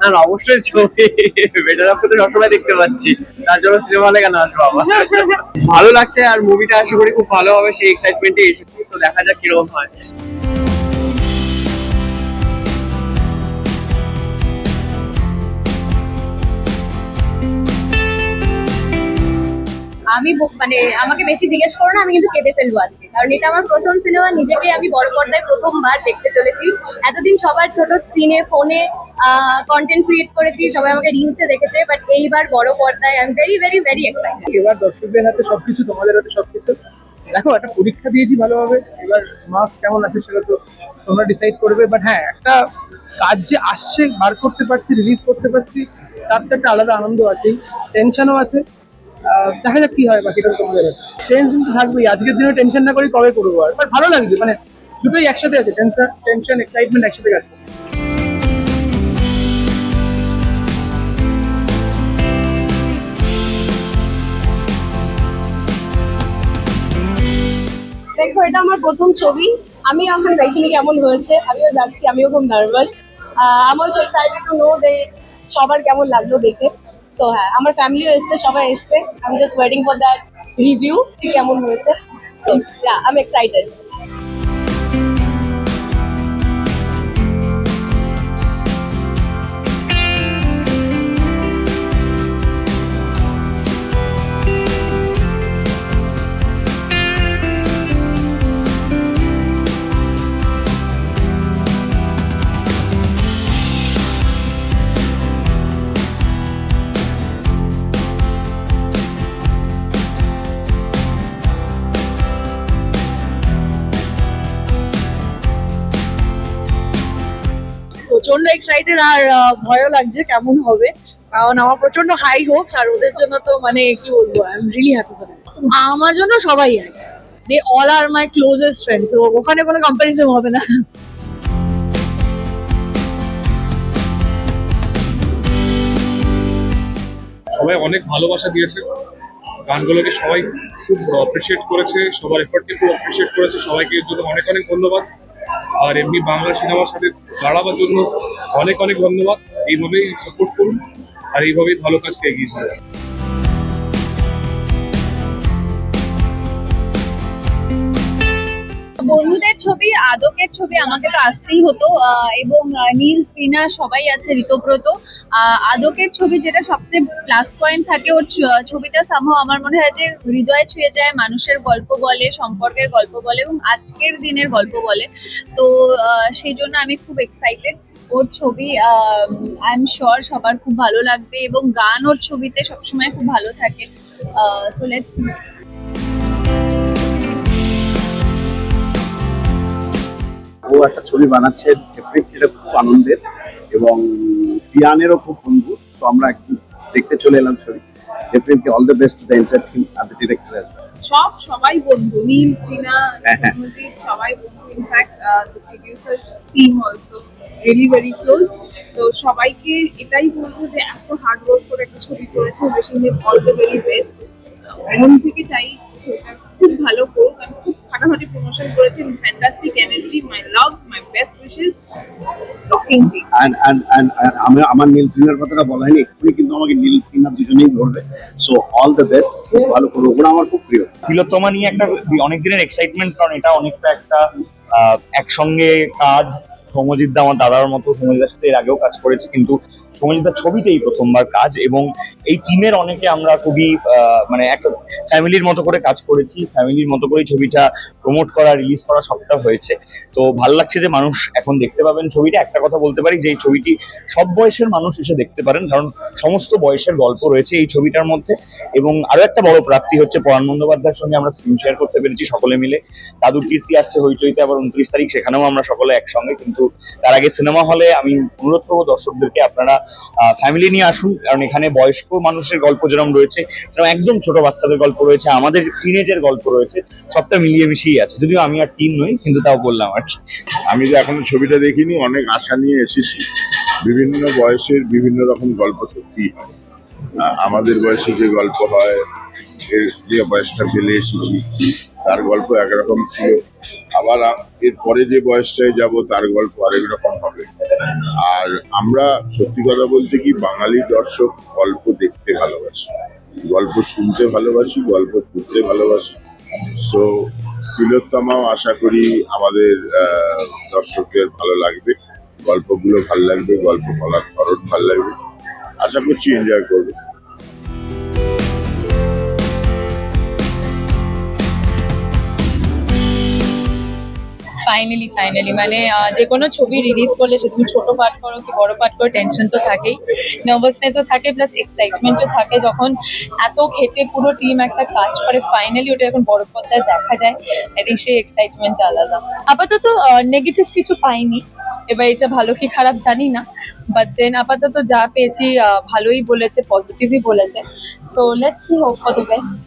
না না, অবশ্যই ছবি। বেটার অফ তো সবসময় দেখতে পাচ্ছি। তার জন্য সিনেমা হলে কেন আসব আবার? ভালো লাগছে আর মুভিটা আশা করি খুব ভালো হবে সেই এক্সাইটমেন্টে এসেছি। তো দেখা যাক কীরকম হয়। আমি মানে আমাকে বেশি জিজ্ঞেস করো না, আমি কিন্তু কেঁদে ফেলব আজকে। কারণ এটা আমার প্রথম সিনেমা নিজেকে আমি বড় পর্দায় প্রথমবার দেখতে চলেছি। এতদিন সবার ছোট স্ক্রিনে ফোনে কন্টেন্ট ক্রিয়েট করেছি, সবাই আমাকে রিলসে দেখেছে বাট এইবার বড় পর্দায় I am very very very excited এবার দর্শকদের হাতে সবকিছু, তোমাদের হাতে সবকিছু। দেখো, একটা পরীক্ষা দিয়েছি ভালোভাবে, এবার মার্কস কেমন আছে সেটা তো তোমরা ডিসাইড করবে বাট হ্যাঁ একটা কাজ যে আসছে, বার করতে পারছি রিলিজ করতে পারছি, তার তো একটা আলাদা আনন্দ আছেই টেনশনও আছে। দেখা যাক কি হয় তোমাদের টেনশন তো থাকবেই। আজকের দিনে টেনশন না করি কবে করব আর। ভালো লাগছে মানে দুটোই একসাথে আছে। টেনশন টেনশন এক্সাইটমেন্ট একসাথে আছে দেখো, এটা আমার প্রথম ছবি। আমি এখন দেখিনি কেমন হয়েছে। আমিও যাচ্ছি, আমিও খুব নার্ভাস আমার এক্সাইটেড টু নো দে সবার কেমন লাগল দেখে সো হ্যাঁ আমার ফ্যামিলিও এসছে, সবাই এসছে। আমি just waiting for that review কেমন হয়েছে। সো এম এক্সাইটেড প্রচণ্ড এক্সাইটেড আর ভয়ও লাগছে কেমন হবে। কারণ আমার প্রচণ্ড হাই হোপস আর ওদের জন্য তো মানে কি বলব I am really happy for আমার জন্য সবাই আর they all are my closest friends ওখানে কোনো কম্পারিজন হবে না। সবাই অনেক ভালোবাসা দিয়েছে। গানগুলোকে সবাই খুব অ্যাপ্রিসিয়েট করেছে, সবার এফর্টকে খুব অ্যাপ্রিসিয়েট করেছে। সবাইকে জন্য অনেক অনেক ধন্যবাদ। আর এমনি বাংলা সিনেমার সাথে দাঁড়াবার জন্য অনেক অনেক ধন্যবাদ। এইভাবেই সাপোর্ট করুন আর এইভাবেই ভালো কাজকে এগিয়ে যান। বন্ধুদের ছবি, আদকের ছবি আমাকে তো আসতেই হতো এবং নীল, ত্রিনা সবাই আছে, ঋতব্রত। আদকের ছবি যেটা সবচেয়ে প্লাস পয়েন্ট থাকে, ওর ছবিটা সামহ আমার মনে হয় যে হৃদয়ে ছুঁয়ে যায়, মানুষের গল্প বলে, সম্পর্কের গল্প বলে এবং আজকের দিনের গল্প বলে। তো সেই জন্য আমি খুব এক্সাইটেড ওর ছবি আই এম শিওর সবার খুব ভালো লাগবে এবং গান ওর ছবিতে সবসময় খুব ভালো থাকে। সো লেটস ও একটা ছবি বানাচ্ছে এটা খুব আনন্দের এবং পিয়ানেরও খুব বন্ধু তো আমরা একটু দেখতে চলে এলাম ছবি। Definitely all the best to the entire team R the director সব সবাই বন্ধু নীল টিনা হ্যাঁ, হ্যাঁ। সবাই বন্ধু। In fact the producer team also very very close তো সবাইকে এটাই বলব যে এত হার্ড ওয়ার্ক করে একটা ছবি করেছে বেশি অল দ্য ভেরি বেস্ট মন থেকে চাই ছবিটা খুব ভালো করুক আমি খুব ফাটাফাটি প্রমোশন করেছেন fantastic energy my love my best wishes talking আমি আমার নীল টিনার কথাটা বলা হয়নি এক্ষুনি কিন্তু আমাকে নীল টিনা দুজনেই ধরবে। সো অল দ্য বেস্ট খুব ভালো করব ওরা আমার খুব প্রিয়। তিলোত্তমা নিয়ে একটা অনেক দিনের এক্সাইটমেন্ট কারণ এটা অনেকটা একটা আহ, একসঙ্গে কাজ সৌমজিৎ দা আমার দাদার মতো সৌমজিৎদার সাথে এর আগেও কাজ করেছি কিন্তু সমাজিতার ছবিতেই প্রথমবার কাজ এবং এই টিমের অনেকে আমরা খুবই মানে একটা ফ্যামিলির মতো করে কাজ করেছি ফ্যামিলির মতো করে ছবিটা প্রমোট করা রিলিজ করা সবটা হয়েছে। তো ভালো লাগছে যে মানুষ এখন দেখতে পাবেন ছবিটা। একটা কথা বলতে পারি যে এই ছবিটি সব বয়সের মানুষ এসে দেখতে পারেন, কারণ সমস্ত বয়সের গল্প রয়েছে এই ছবিটার মধ্যে। এবং আরও একটা বড় প্রাপ্তি হচ্ছে পরাণ বন্দ্যোপাধ্যায়ের সঙ্গে আমরা স্ক্রিন শেয়ার করতে পেরেছি সকলে মিলে। দাদুর কীর্তি আসছে হইচইতে আবার উনত্রিশ তারিখ, সেখানেও আমরা সকলে একসঙ্গে। কিন্তু তার আগে সিনেমা হলে আমি অনুরোধ করব দর্শকদেরকে আপনারা ফ্যামিলি নিয়ে আসুন, কারণ এখানে বয়স্ক মানুষের গল্প যেরকম রয়েছে, সেরকম একদম ছোট বাচ্চাদের গল্প রয়েছে, আমাদের টিনেজের গল্প রয়েছে, সবটা মিলিয়ে মিশিয়ে আছে। যদিও আমি আর টিন নই, কিন্তু তাও বললাম আর আমি যে এখনও ছবিটা দেখিনি, অনেক আশা নিয়ে এসেছি। বিভিন্ন বয়সের বিভিন্ন রকম গল্প সত্যি হয়। আমাদের বয়সে যে গল্প হয় যে বয়সটা ফেলে এসেছি। তার গল্প একরকম ছিল। আবার আ- এর পরে যে বয়সটায় যাব, তার গল্প আরেক রকম হবে। আর আমরা সত্যি কথা বলতে কি, বাঙালি দর্শক গল্প দেখতে ভালোবাসি। গল্প শুনতে ভালোবাসি, গল্প পড়তে ভালোবাসি। সো তিলোত্তমাও আশা করি আমাদের দর্শকদের ভালো লাগবে। গল্পগুলো ভালো লাগবে, গল্প বলার ধরন ভালো লাগবে। আশা করছি এনজয় করবে। ফাইনালি ফাইনালি মানে যে কোনো ছবি রিলিজ করলে সে তুমি ছোট পাঠ করো কি বড় পাঠ করো টেনশন তো থাকেই। নার্ভাসনেসও থাকে প্লাস এক্সাইটমেন্টও থাকে। যখন এত খেটে পুরো টিম একটা কাজ করে ফাইনালি ওটা এখন বড় পর্দায় দেখা যায় এটি সেই এক্সাইটমেন্ট আলাদা। আপাতত নেগেটিভ কিছু পাইনি। এবার এটা ভালো কি খারাপ জানি না। বাট দেন আপাতত যা পেয়েছি ভালোই বলেছে পজিটিভই বলেছে। So let's see hope for the best